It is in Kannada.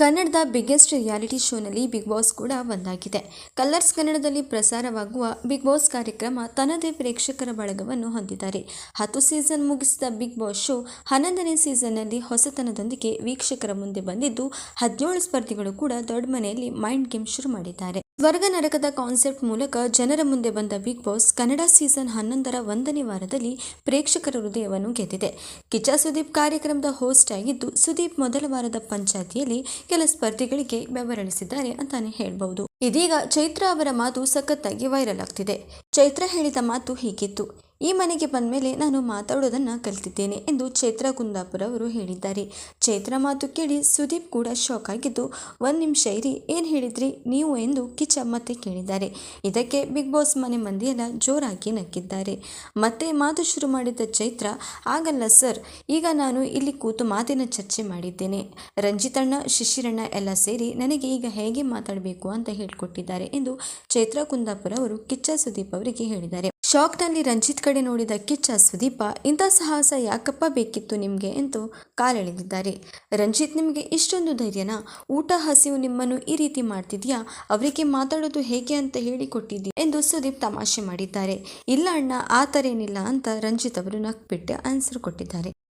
ಕನ್ನಡದ ಬಿಗ್ಗೆಸ್ಟ್ ರಿಯಾಲಿಟಿ ಶೋನಲ್ಲಿ ಬಿಗ್ ಬಾಸ್ ಕೂಡ ಒಂದಾಗಿದೆ. ಕಲರ್ಸ್ ಕನ್ನಡದಲ್ಲಿ ಪ್ರಸಾರವಾಗುವ ಬಿಗ್ ಬಾಸ್ ಕಾರ್ಯಕ್ರಮ ತನ್ನದೇ ಪ್ರೇಕ್ಷಕರ ಬಳಗವನ್ನು ಹೊಂದಿದ್ದಾರೆ. ಹತ್ತು ಸೀಸನ್ ಮುಗಿಸಿದ ಬಿಗ್ ಬಾಸ್ ಶೋ ಹನ್ನೊಂದನೇ ಸೀಸನ್ನಲ್ಲಿ ಹೊಸತನದೊಂದಿಗೆ ವೀಕ್ಷಕರ ಮುಂದೆ ಬಂದಿದ್ದು, ಹದಿನೇಳು ಸ್ಪರ್ಧಿಗಳು ಕೂಡ ದೊಡ್ಡ ಮನೆಯಲ್ಲಿ ಮೈಂಡ್ ಗೇಮ್ ಶುರು ಮಾಡಿದ್ದಾರೆ. ಸ್ವರ್ಗ ನರಕದ ಕಾನ್ಸೆಪ್ಟ್ ಮೂಲಕ ಜನರ ಮುಂದೆ ಬಂದ ಬಿಗ್ ಬಾಸ್ ಕನ್ನಡ ಸೀಸನ್ ಹನ್ನೊಂದರ ಒಂದನೇ ವಾರದಲ್ಲಿ ಪ್ರೇಕ್ಷಕರ ಹೃದಯವನ್ನು ಗೆದ್ದಿದೆ. ಕಿಚ್ಚ ಸುದೀಪ್ ಕಾರ್ಯಕ್ರಮದ ಹೋಸ್ಟ್ ಆಗಿದ್ದು ಸುದೀಪ್ ಮೊದಲ ವಾರದ ಪಂಚಾಯತಿಯಲ್ಲಿ ಕೆಲ ಸ್ಪರ್ಧಿಗಳಿಗೆ ಬೆವರಳಿಸಿದ್ದಾರೆ ಅಂತಾನೆ ಹೇಳ್ಬಹುದು. ಇದೀಗ ಚೈತ್ರ ಅವರ ಮಾತು ಸಖತ್ತಾಗಿ ವೈರಲ್ ಆಗ್ತಿದೆ. ಚೈತ್ರ ಹೇಳಿದ ಮಾತು ಹೀಗಿತ್ತು. ಈ ಮನೆಗೆ ಬಂದ ಮೇಲೆ ನಾನು ಮಾತಾಡೋದನ್ನು ಕಲಿತಿದ್ದೇನೆ ಎಂದು ಚೈತ್ರ ಕುಂದಾಪುರ ಅವರು ಹೇಳಿದ್ದಾರೆ. ಚೈತ್ರ ಮಾತು ಕೇಳಿ ಸುದೀಪ್ ಕೂಡ ಶಾಕ್ ಆಗಿದ್ದು, ಒಂದು ನಿಮಿಷ ಇರಿ, ಏನು ಹೇಳಿದ್ರಿ, ನೀವು ಎಂದು ಕಿಚ್ಚ ಮತ್ತೆ ಕೇಳಿದ್ದಾರೆ. ಇದಕ್ಕೆ ಬಿಗ್ ಬಾಸ್ ಮನೆ ಮಂದಿಯೆಲ್ಲ ಜೋರಾಗಿ ನಕ್ಕಿದ್ದಾರೆ. ಮತ್ತೆ ಮಾತು ಶುರು ಮಾಡಿದ್ದ ಚೈತ್ರ, ಆಗಲ್ಲ ಸರ್ ಈಗ ನಾನು ಇಲ್ಲಿ ಕೂತು ಮಾತಿನ ಚರ್ಚೆ ಮಾಡಿದ್ದೇನೆ. ರಂಜಿತಣ್ಣ, ಶಿಶಿರಣ್ಣ ಎಲ್ಲ ಸೇರಿ ನನಗೆ ಈಗ ಹೇಗೆ ಮಾತಾಡಬೇಕು ಅಂತ ಹೇಳಿಕೊಟ್ಟಿದ್ದಾರೆ ಎಂದು ಚೈತ್ರ ಕುಂದಾಪುರ ಅವರು ಕಿಚ್ಚ ಸುದೀಪ್ ಅವರಿಗೆ ಹೇಳಿದ್ದಾರೆ. ಶಾಕ್ನಲ್ಲಿ ರಂಜಿತ್ ಕಡೆ ನೋಡಿದ ಕಿಚ್ಚ, ಸುದೀಪ, ಇಂಥ ಸಾಹಸ ಯಾಕಪ್ಪ ಬೇಕಿತ್ತು ನಿಮಗೆ ಎಂದು ಕಾಲೆಳೆದಿದ್ದಾರೆ. ರಂಜಿತ್ ನಿಮಗೆ ಇಷ್ಟೊಂದು ಧೈರ್ಯನಾ? ಊಟ, ಹಸಿವು ನಿಮ್ಮನ್ನು ಈ ರೀತಿ ಮಾಡ್ತಿದ್ಯಾ? ಅವರಿಗೆ ಮಾತಾಡೋದು ಹೇಗೆ ಅಂತ ಹೇಳಿಕೊಟ್ಟಿದ್ದೀ ಎಂದು ಸುದೀಪ್ ತಮಾಷೆ ಮಾಡಿದ್ದಾರೆ. ಇಲ್ಲ ಅಣ್ಣ, ಆ ಏನಿಲ್ಲ ಅಂತ ರಂಜಿತ್ ಅವರು ನಕ್ಬಿಟ್ಟು ಆನ್ಸರ್ ಕೊಟ್ಟಿದ್ದಾರೆ.